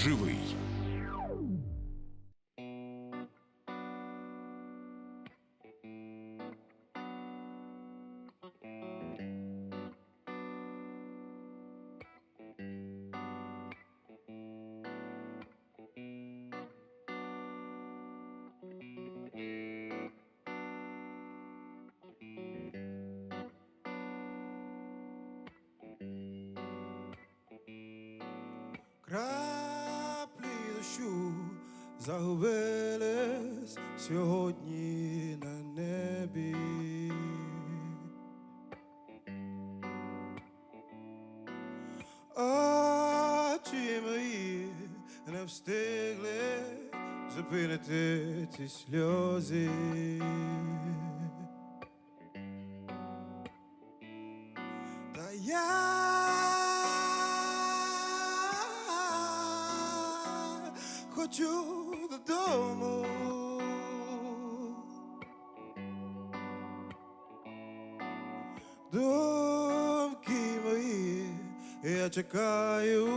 живий. cry дощу загубились сьогодні на небі. Очі не встигли зупинити ці сльози. Хочу додому. Думки мої, я чекаю,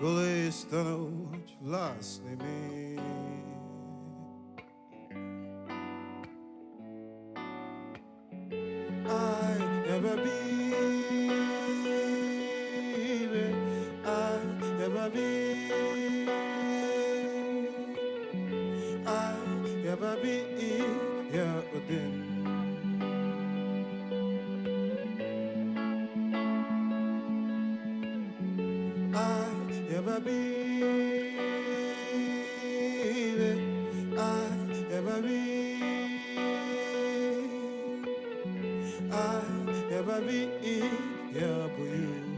коли стануть власними. I never be I never be بإياه قدام يا بابي يا بابي يا بابي يا بويو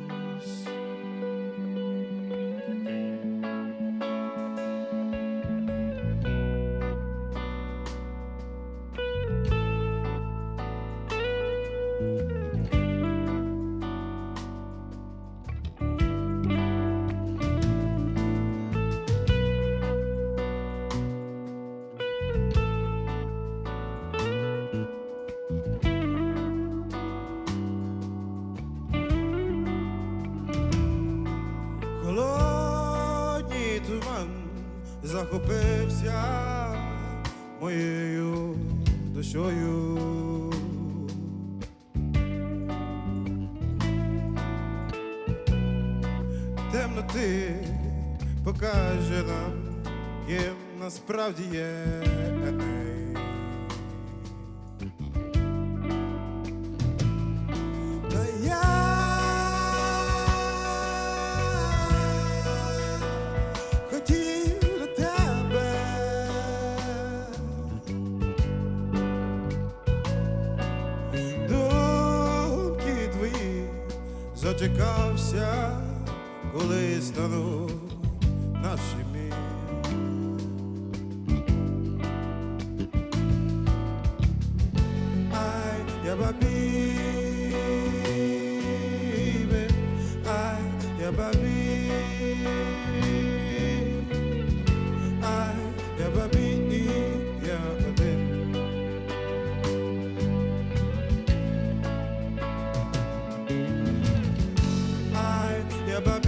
захопився моєю душою. Темноти покаже нам, ким насправді є. Зачекався, коли стану нашими. Ай, я be about